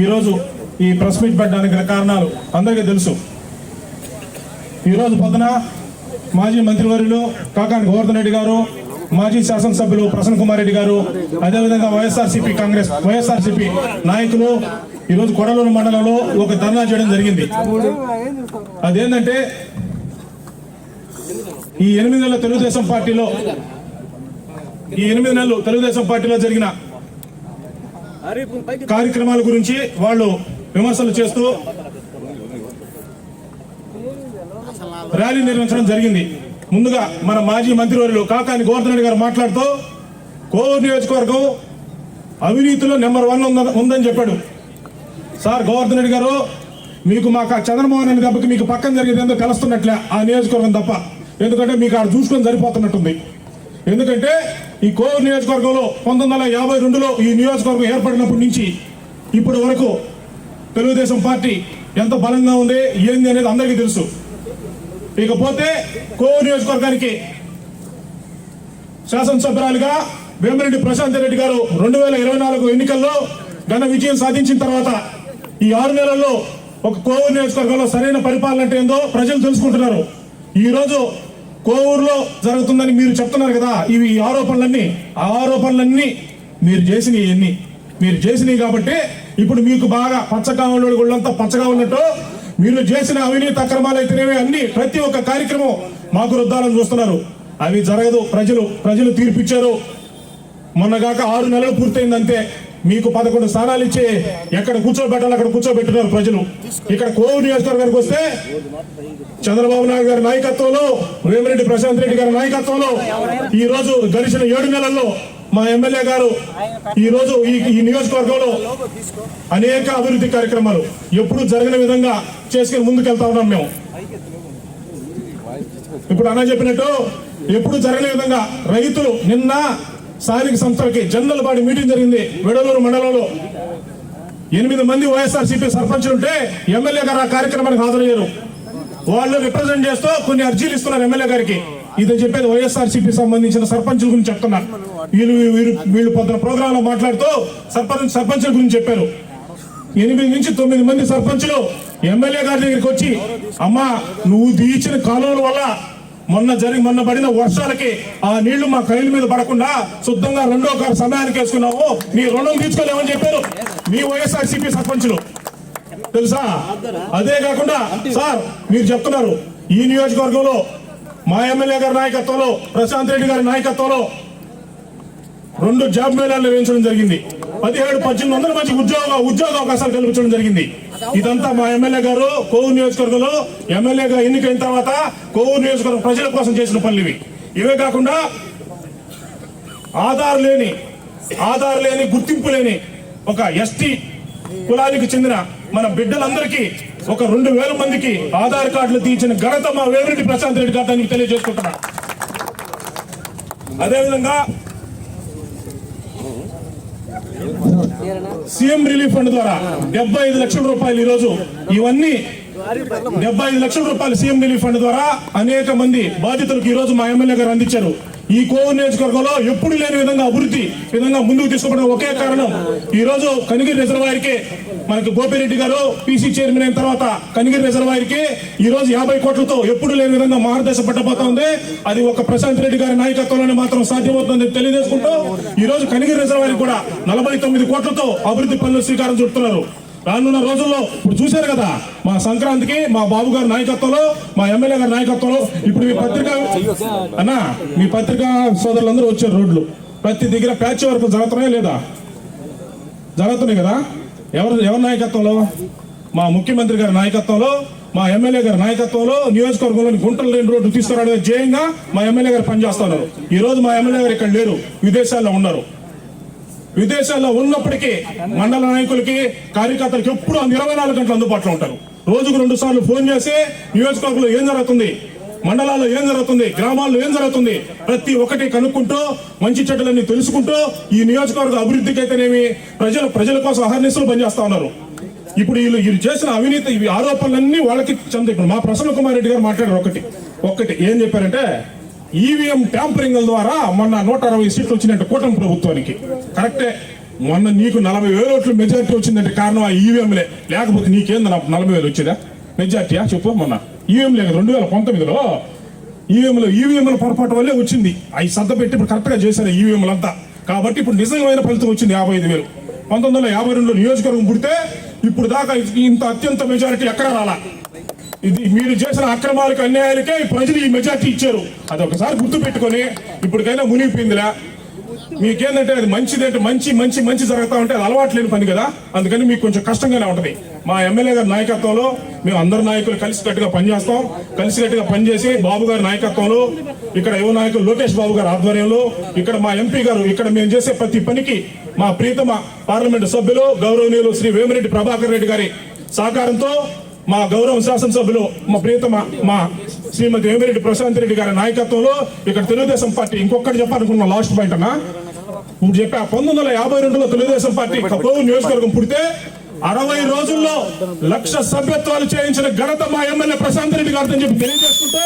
ఈరోజు ఈ press meet పెట్టడానికి గల కారణాలు అందరికీ తెలుసు. ఈరోజు పొద్దున మాజీ మంత్రివర్యులు కాకాని గోవర్ధన్ రెడ్డి గారు మాజీ శాసనసభ్యులు ప్రసన్న కుమార్ రెడ్డి గారు అదేవిధంగా వైఎస్ఆర్సీపీ కాంగ్రెస్ వైఎస్ఆర్సీపీ నాయకులు ఈరోజు కొడలూరు మండలంలో ఒక ధర్నా చేయడం జరిగింది. అదేంటంటే ఈ ఎనిమిది నెలల తెలుగుదేశం పార్టీలో ఈ ఎనిమిది నెలలు తెలుగుదేశం పార్టీలో జరిగిన కార్యక్రమాల గురించి వాళ్ళు విమర్శలు చేస్తూ ర్యాలీ నిర్వహించడం జరిగింది. ముందుగా మన మాజీ మంత్రివర్యులు కాకాని గోవర్ధన్ గారు మాట్లాడుతూ కోవూరు నియోజకవర్గం అవినీతిలో నెంబర్ వన్ ఉందని చెప్పాడు. సార్ గోవర్ధన్ రెడ్డి గారు మీకు మాకు చంద్రమోహన్ రెడ్డి దెబ్బకి మీకు పక్కన జరిగేది ఏందో తెలుస్తున్నట్లే ఆ నియోజకవర్గం తప్ప. ఎందుకంటే మీకు ఆడ చూసుకొని సరిపోతున్నట్టుంది. ఎందుకంటే ఈ కోవూరు నియోజకవర్గంలో పంతొమ్మిది వందల యాభై రెండులో ఈ నియోజకవర్గం ఏర్పడినప్పటి నుంచి ఇప్పటి వరకు తెలుగుదేశం పార్టీ ఎంత బలంగా ఉంది ఏంది అనేది అందరికీ తెలుసు. ఇకపోతే కోవూరు నియోజకవర్గానికి శాసనసభ్యురాలుగా వేమిరెడ్డి ప్రశాంత్ రెడ్డి గారు రెండు వేల ఇరవై నాలుగు ఎన్నికల్లో ఘన విజయం సాధించిన తర్వాత ఈ ఆరు నెలల్లో ఒక కోవూరు నియోజకవర్గంలో సరైన పరిపాలన అంటే ఏందో ప్రజలు తెలుసుకుంటున్నారు. ఈ రోజు కోవూరులో జరుగుతుందని మీరు చెప్తున్నారు కదా ఇవి ఈ ఆరోపణలన్నీ ఆ ఆరోపణలన్నీ మీరు చేసినవి ఎన్ని మీరు చేసినవి కాబట్టి ఇప్పుడు మీకు బాగా పచ్చగా ఉన్న గుళ్ళంతా పచ్చగా ఉన్నట్టు మీరు చేసిన అవినీతి అక్రమాలు అయితేనేవి అన్ని ప్రతి ఒక్క కార్యక్రమం మాకు రుద్దాలని చూస్తున్నారు. అవి జరగదు. ప్రజలు ప్రజలు తీర్పిచ్చారు. మొన్నగాక ఆరు నెలలు పూర్తయింది అంతే మీకు పదకొండు స్థానాలు ఇచ్చి ఎక్కడ కూర్చోబెట్టాలి అక్కడ కూర్చోబెట్టున్నారు ప్రజలు. ఇక్కడ కోవూరు నియోజకవర్గానికి వస్తే చంద్రబాబు నాయుడు గారి నాయకత్వంలో వేమిరెడ్డి ప్రశాంత్ రెడ్డి గారి నాయకత్వంలో ఈ రోజు గడిచిన ఏడు నెలల్లో మా ఎమ్మెల్యే గారు ఈ రోజు ఈ ఈ నియోజకవర్గంలో అనేక అభివృద్ధి కార్యక్రమాలు ఎప్పుడు జరగని విధంగా చేసుకుని ముందుకెళ్తా ఉన్నాం మేము. ఇప్పుడు అన్న చెప్పినట్టు ఎప్పుడు జరగని విధంగా రైతులు నిన్న స్థానిక సంస్థలకి జనరల్ బాడీ మీటింగ్ జరిగింది వెడలూరు మండలంలో. ఎనిమిది మంది వైఎస్ఆర్ సిపి సర్పంచులు ఉంటే ఎమ్మెల్యే గారు ఆ కార్యక్రమానికి హాజరయ్యారు. వాళ్ళు రిప్రజెంట్ చేస్తూ కొన్ని అర్జీలు ఇస్తున్నారు ఎమ్మెల్యే గారికి. ఇది చెప్పేది వైఎస్ఆర్ సిపి సంబంధించిన సర్పంచుల గురించి చెప్తున్నారు. వీళ్ళు వీళ్ళు వీళ్ళు పొద్దున ప్రోగ్రామ్లో మాట్లాడుతూ సర్పంచ్ సర్పంచుల గురించి చెప్పారు. ఎనిమిది నుంచి తొమ్మిది మంది సర్పంచులు ఎమ్మెల్యే గారి దగ్గరికి వచ్చి అమ్మా నువ్వు తీర్చిన కాలువల వల్ల మొన్న జరిగి మొన్న పడిన వర్షాలకి ఆ నీళ్ళు మా కైల మీద పడకుండా శుద్ధంగా రెండో కారు సమయానికి వేసుకున్నావు మీ రుణం తీర్చుకోలేమని చెప్పారు. మీ వైఎస్ఆర్సిపి సర్పంచులు. తెలుసా? అదే కాకుండా సార్ మీరు చెప్తున్నారు. ఈ నియోజకవర్గంలో మా ఎమ్మెల్యే గారి నాయకత్వంలో ప్రశాంత్ రెడ్డి గారి నాయకత్వంలో రెండు జాబ్ మేళాలు వేయించడం జరిగింది. పదిహేడు పద్దెనిమిది వందల మంది ఉద్యోగ ఉద్యోగ అవకాశాలు కల్పించడం జరిగింది. ఇదంతా మా ఎమ్మెల్యే గారు కోవు నియోజకవర్గంలో ఎమ్మెల్యేగా ఎన్నికైన తర్వాత కోవు నియోజకవర్గం ప్రజల కోసం చేసిన పనులు ఇవి. ఇవే కాకుండా ఆధార్ లేని ఆధార్ లేని గుర్తింపు లేని ఒక ఎస్టీ కులానికి చెందిన మన బిడ్డలందరికీ ఒక రెండు వేల మందికి ఆధార్ కార్డులు తీసిన ఘనత మా వేమిరెడ్డి ప్రశాంత్ రెడ్డి గారు దానికి తెలియజేసుకుంటున్నా. అదేవిధంగా సీఎం రిలీఫ్ ఫండ్ ద్వారా డెబ్బై ఐదు లక్షల రూపాయలు ఈ రోజు ఇవన్నీ డెబ్బై ఐదు లక్షల రూపాయలు సీఎం రిలీఫ్ ఫండ్ ద్వారా అనేక మంది బాధితులకు ఈ రోజు మా ఎమ్మెల్యే గారు అందించారు. ఈ కోవూరు నియోజకవర్గంలో ఎప్పుడు లేని విధంగా అభివృద్ధి విధంగా ముందుకు తీసుకోబడిన ఒకే కారణం. ఈ రోజు కనిగిరి రిజర్వాయర్కి మనకి గోపిరెడ్డి గారు పీసీ చైర్మన్ అయిన తర్వాత కనిగిరి రిజర్వాయర్కి ఈ రోజు యాభై కోట్లతో ఎప్పుడు లేని విధంగా మార్గదర్శ పట్టబోతోంది అది ఒక ప్రశాంత్ రెడ్డి గారి నాయకత్వంలోనే మాత్రం సాధ్యమవుతుంది తెలియజేసుకుంటూ ఈ రోజు కనిగిరి రిజర్వాయర్ కూడా నలభై తొమ్మిది కోట్లతో అభివృద్ధి పనులు శ్రీకారం చుడుతున్నారు. రానున్న రోజుల్లో ఇప్పుడు చూశారు కదా మా సంక్రాంతికి మా బాబు గారి నాయకత్వంలో మా ఎమ్మెల్యే గారి నాయకత్వంలో ఇప్పుడు మీ పత్రిక అన్నా మీ పత్రికా సోదరులందరూ వచ్చారు రోడ్లు. ప్రతి దగ్గర ప్యాచ్ వరకు జరుగుతున్నాయా లేదా? జరుగుతున్నాయి కదా. ఎవరు ఎవరి నాయకత్వంలో? మా ముఖ్యమంత్రి గారి నాయకత్వంలో మా ఎమ్మెల్యే గారి నాయకత్వంలో నియోజకవర్గంలోని గుంటలు లేని రోడ్డు తీసుకురావడం జయంగా మా ఎమ్మెల్యే గారు పనిచేస్తున్నారు ఈ రోజు మా ఎమ్మెల్యే గారు ఇక్కడ లేరు విదేశాల్లో ఉన్నారు. విదేశాల్లో ఉన్నప్పటికీ మండల నాయకులకి కార్యకర్తలకి ఎప్పుడు ఇరవై నాలుగు గంటలు అందుబాటులో ఉంటారు. రోజుకు రెండు సార్లు ఫోన్ చేసి నియోజకవర్గంలో ఏం జరుగుతుంది మండలాల్లో ఏం జరుగుతుంది గ్రామాల్లో ఏం జరుగుతుంది ప్రతి ఒక్కటి కనుక్కుంటూ మంచి చెడ్డలన్నీ తెలుసుకుంటూ ఈ నియోజకవర్గ అభివృద్ధికి అయితేనేమి ప్రజలు ప్రజల కోసం అహర్నిశలు పనిచేస్తా ఉన్నారు. ఇప్పుడు వీళ్ళు వీళ్ళు చేసిన అవినీతి ఆరోపణలన్నీ వాళ్ళకి చెంది ఇప్పుడు మా ప్రసన్న కుమార్ రెడ్డి గారు మాట్లాడారు ఒకటి. ఒక్కటి ఏం చెప్పారంటే ఈవీఎం ట్యాంపరింగ్ ద్వారా మొన్న నూట అరవై సీట్లు వచ్చినట్టు కూటమి ప్రభుత్వానికి. కరెక్టే. మొన్న నీకు నలభై వేల ఓట్లు మెజార్టీ వచ్చిందంటే కారణం ఆ ఈవీఎంలే. లేకపోతే నీకేంది నలభై వేలు వచ్చిందా? మెజార్టీయా? చెప్పు మొన్న. ఈవీఎం లేక రెండు వేల పంతొమ్మిదిలో ఈవీఎంలో ఈవీఎంల పొరపాటు వల్లే వచ్చింది. అవి సర్ద పెట్టి ఇప్పుడు కరెక్ట్గా చేశారు ఈవీఎంలంతా. కాబట్టి ఇప్పుడు నిజమైన ఫలితం వచ్చింది యాభై ఐదు వేలు. పంతొమ్మిది వందల యాభై రెండులో నియోజకవర్గం పుడితే ఇప్పుడు దాకా ఇంత అత్యంత మెజారిటీ ఎక్కడ రాలా? ఇది మీరు చేసిన అక్రమాలకు అన్యాయాలకే ప్రజలు ఈ మెజార్టీ ఇచ్చారు. అది ఒకసారి గుర్తుపెట్టుకొని ఇప్పటికైనా మునిగిపోయిందిలా. మీకేందంటే అది మంచిది అంటే మంచి మంచి మంచి జరుగుతూ ఉంటే అది అలవాటు లేని పని కదా. అందుకని మీకు కొంచెం కష్టంగానే ఉంటది. మా ఎమ్మెల్యే గారి నాయకత్వంలో మేము అందరు నాయకులు కలిసికట్టుగా పనిచేస్తాం. కలిసికట్టుగా పనిచేసి బాబు గారి నాయకత్వంలో ఇక్కడ యువ నాయకులు లోకేష్ బాబు గారి ఆధ్వర్యంలో ఇక్కడ మా ఎంపీ గారు ఇక్కడ మేము చేసే ప్రతి పనికి మా ప్రీతమ పార్లమెంటు సభ్యులు గౌరవనీయులు శ్రీ వేమిరెడ్డి ప్రభాకర్ రెడ్డి గారి సహకారంతో మా గౌరవ శాసనసభ్యులు మా ప్రియతమ మా శ్రీమతి వేమిరెడ్డి ప్రశాంత్ రెడ్డి గారి నాయకత్వంలో ఇక్కడ తెలుగుదేశం పార్టీ ఇంకొకటి చెప్పాలనుకున్న లాస్ట్ పాయింట్ అన్న. చెప్పా పంతొమ్మిది వందల యాభై రెండులో తెలుగుదేశం పార్టీ కపూర్ నియోజకవర్గం పుడితే అరవై రోజుల్లో లక్ష సభ్యత్వాలు చేయించిన ఘనత మా ఎమ్మెల్యే ప్రశాంత్ రెడ్డి గారితో చెప్పి తెలియజేసుకుంటూ